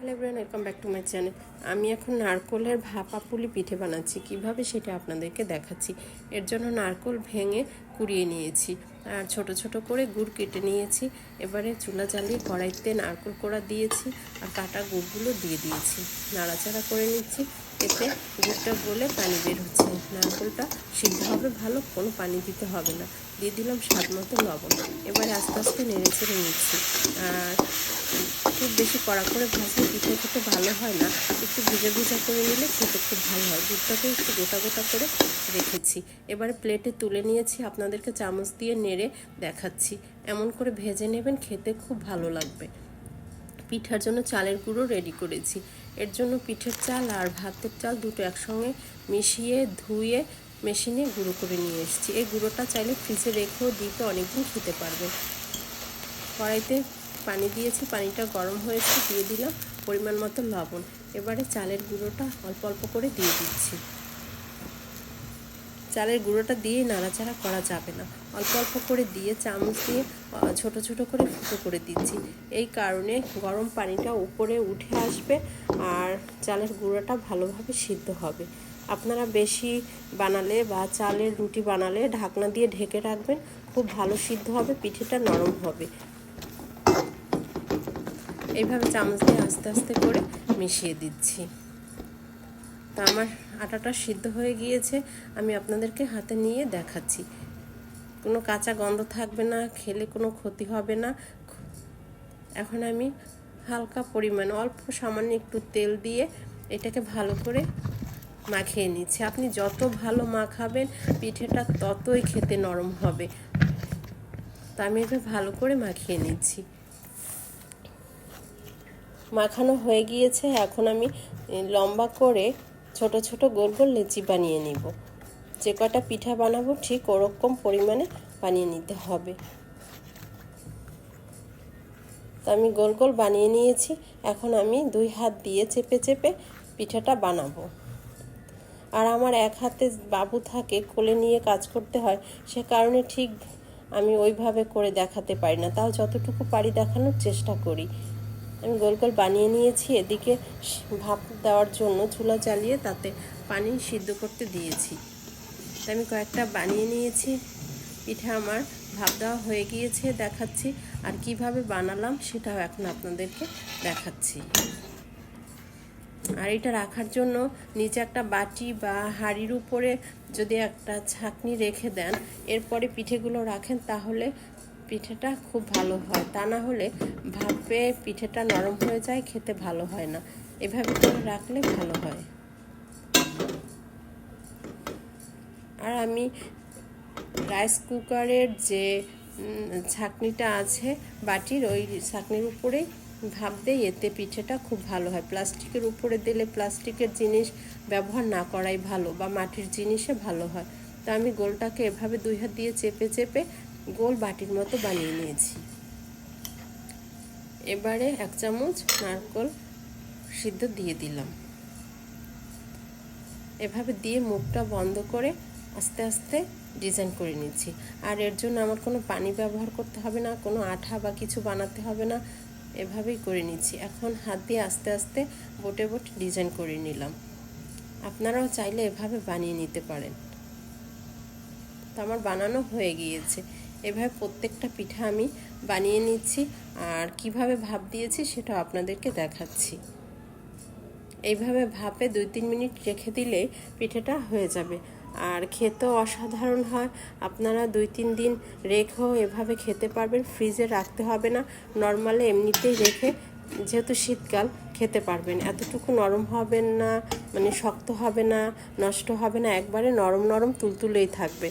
Hello everyone welcome back to my channel আমি এখন নারকোলের ভাপা পুলি পিঠে বানাচ্ছি। কীভাবে সেটা আপনাদেরকে দেখাচ্ছি? এর জন্য নারকোল ভেঙে কুড়িয়ে নিয়েছি আর ছোট ছোট করে গুড় কেটে নিয়েছি। এবারে চুলা জ্বালিয়ে কড়াইতে নারকোল কোড়া দিয়েছি আর কাটা গুড়গুলো দিয়ে দিয়েছি। নাড়াচাড়া করে নিচ্ছি। এতে গুড়টা গলে পানি বের হচ্ছে। নারকোলটা সিদ্ধ হবে ভালো, কোনো পানি দিতে হবে না। দিয়ে দিলাম স্বাদ মতো লবণ। এবারে আস্তে আস্তে নেড়ে চেড়ে নিচ্ছি। আর খুব বেশি কড়া করে ভাজলে পিঠে খেতে ভালো হয় না। একটু ভিজা ভিজা করে নিলে খেতে খুব ভালো হয়। দুধটাকে একটু গোটা গোটা করে রেখেছি। এবারে প্লেটে তুলে নিয়েছি। আপনাদেরকে চামচ দিয়ে নেড়ে দেখাচ্ছি। এমন করে ভেজে নেবেন, খেতে খুব ভালো লাগবে। পিঠার জন্য চালের গুঁড়ো রেডি করেছি। এর জন্য পিঠের চাল আর ভাতের চাল দুটো একসঙ্গে মিশিয়ে, ধুয়ে, মেশিনে গুঁড়ো করে নিয়ে এসেছি। এই গুঁড়োটা চাইলে ফ্রিজে রেখেও দিতে অনেকদিন খেতে পারবে। কড়াইতে পানি দিয়েছি, পানিটা গরম হয়েছে, দিয়ে দিলাম পরিমাণ মতো লবণ। এবারে চালের গুঁড়োটা অল্প অল্প করে দিয়ে দিচ্ছি। চালের গুঁড়োটা দিয়ে নাড়াচাড়া করা যাবে না। অল্প অল্প করে দিয়ে চামচ দিয়ে ছোট ছোট করে ফুটো করে দিচ্ছি। এই কারণে গরম পানিটা উপরে উঠে আসবে আর চালের গুঁড়োটা ভালোভাবে সিদ্ধ হবে। আপনারা বেশি বানালে বা চালের রুটি বানালে ঢাকনা দিয়ে ঢেকে রাখবেন, খুব ভালো সিদ্ধ হবে, পিঠেটা নরম হবে। এইভাবে চামচ দিয়ে আস্তে আস্তে করে মিশিয়ে দিচ্ছি। তা আমার আটাটা সিদ্ধ হয়ে গিয়েছে, আমি আপনাদেরকে হাতে নিয়ে দেখাচ্ছি। কোনো কাঁচা গন্ধ থাকবে না, খেলে কোনো ক্ষতি হবে না। এখন আমি হালকা পরিমাণ, অল্প সামান্য একটু তেল দিয়ে এটাকে ভালো করে মাখিয়ে নিচ্ছি। আপনি যত ভালো মাখাবেন, পিঠেটা ততই খেতে নরম হবে। তা আমি এটা ভালো করে মাখিয়ে নিচ্ছি। মাখানো হয়ে গিয়েছে, এখন আমি লম্বা করে ছোট ছোট গোল গোল লেচি বানিয়ে নিব। যে কটা পিঠা বানাবো ঠিক ওরকম পরিমাণে বানিয়ে নিতে হবে। তো আমি গোল গোল বানিয়ে নিয়েছি। এখন আমি দুই হাত দিয়ে চেপে চেপে পিঠাটা বানাবো। আর আমার এক হাতে বাবু থাকে, কোলে নিয়ে কাজ করতে হয়, সে কারণে ঠিক আমি ওইভাবে করে দেখাতে পারি না। তাও যতটুকু পারি দেখানোর চেষ্টা করি। আমি গোল গোল বানিয়ে নিয়েছি। এদিকে ভাপ দেওয়ার জন্য চুলা জ্বালিয়ে তাতে পানি সিদ্ধ করতে দিয়েছি। আমি কয়েকটা বানিয়ে নিয়েছি। পিঠা আমার ভাপ দেওয়া হয়ে গিয়েছে, দেখাচ্ছি আর কীভাবে বানালাম সেটাও এখন আপনাদেরকে দেখাচ্ছি। আর এটা রাখার জন্য নিচে একটা বাটি বা হাঁড়ির উপরে যদি একটা ছাকনি রেখে দেন, এরপরে পিঠেগুলো রাখেন, তাহলে পিঠেটা খুব ভালো হয়। তা না হলে ভাপে পিঠেটা নরম হয়ে যায়, খেতে ভালো হয় না। এভাবে করে রাখলে ভালো হয়। আর আমি রাইস কুকারের যে ছাকনিটা আছে বাটির, ওই ছাকনির উপরেই ভাপ দেয় এতে পিঠেটা খুব ভালো হয়। প্লাস্টিকের উপরে দিলে প্লাস্টিকের জিনিস ব্যবহার না করাই ভালো বা মাটির জিনিসে ভালো হয়। তো আমি গোলটাকে এভাবে দুই হাত দিয়ে চেপে চেপে গোল বাটির মতো বানিয়ে নিয়েছি। এবারে এক চামচ নারকল সিদ্ধ দিয়ে দিলাম। এভাবে দিয়ে মুখটা বন্ধ করে আস্তে আস্তে ডিজাইন করে নিচ্ছি। আর এর জন্য আমার কোনো পানি ব্যবহার করতে হবে না, কোনো আঠা বা কিছু বানাতে হবে না। এভাবেই করে নিচ্ছি। এখন হাত দিয়ে আস্তে আস্তে বোটে বোট ডিজাইন করে নিলাম। আপনারাও চাইলে এভাবে বানিয়ে নিতে পারেন। তো আমার বানানো হয়ে গিয়েছে। এভাবে প্রত্যেকটা পিঠা আমি বানিয়ে নিচ্ছি। আর কীভাবে ভাপ দিয়েছি সেটা আপনাদেরকে দেখাচ্ছি। এইভাবে ভাপে দুই তিন মিনিট রেখে দিলে পিঠেটা হয়ে যাবে। আর খেতেও অসাধারণ হয়। আপনারা দুই তিন দিন রেখেও এভাবে খেতে পারবেন। ফ্রিজে রাখতে হবে না। নর্মালে এমনিতেই রেখে যেহেতু শীতকাল খেতে পারবেন। এতটুকু নরম হবেন না মানে শক্ত হবে না, নষ্ট হবে না। একবারে নরম নরম, তুলতুলেই থাকবে।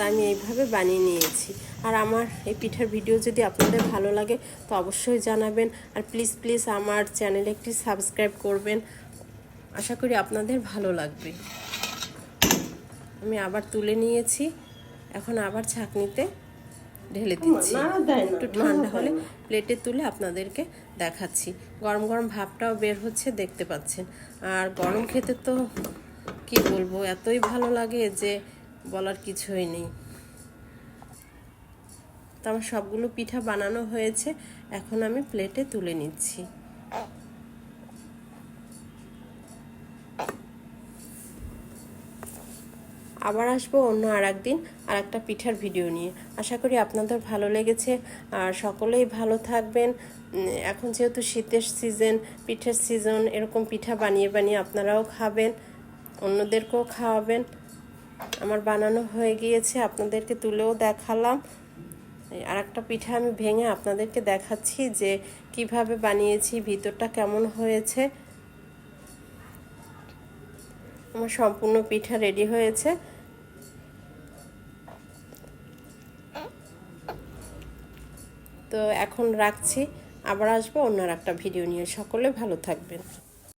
তা আমি এইভাবে বানিয়ে নিয়েছি। আর আমার এই পিঠার ভিডিও যদি আপনাদের ভালো লাগে তো অবশ্যই জানাবেন। আর প্লিজ প্লিজ আমার চ্যানেলে একটি সাবস্ক্রাইব করবেন। আশা করি আপনাদের ভালো লাগবে। আমি আবার তুলে নিয়েছি। এখন আবার ছাকনিতে ঢেলে দিচ্ছি। একটু ঠান্ডা হলে প্লেটে তুলে আপনাদেরকে দেখাচ্ছি। গরম গরম ভাবটাও বের হচ্ছে দেখতে পাচ্ছেন। আর গরম খেতে তো কি বলব এতই ভালো লাগে যে বলার কিছুই নেই। তো আমার সবগুলো পিঠা বানানো হয়েছে, এখন আমি প্লেটে তুলে নিচ্ছি। আবার আসব অন্য আর একদিন আর একটা পিঠার ভিডিও নিয়ে। আশা করি আপনাদের ভালো লেগেছে। আর সকলেই ভালো থাকবেন। এখন যেহেতু শীতের সিজন, পিঠের সিজন, এরকম পিঠা বানিয়ে বানিয়ে আপনারাও খাবেন, অন্যদেরকেও খাওয়াবেন। আমার বানানো হয়ে গিয়েছে, আপনাদেরকে তুলেও দেখালাম। আর একটা পিঠা আমি ভেঙে আপনাদেরকে দেখাচ্ছি যে কীভাবে বানিয়েছি, ভিতরটা কেমন হয়েছে। আমার সম্পূর্ণ পিঠা রেডি হয়েছে। তো এখন রাখছি, আবার আসব অন্য একটা ভিডিও নিয়ে। সকলে ভালো থাকবেন।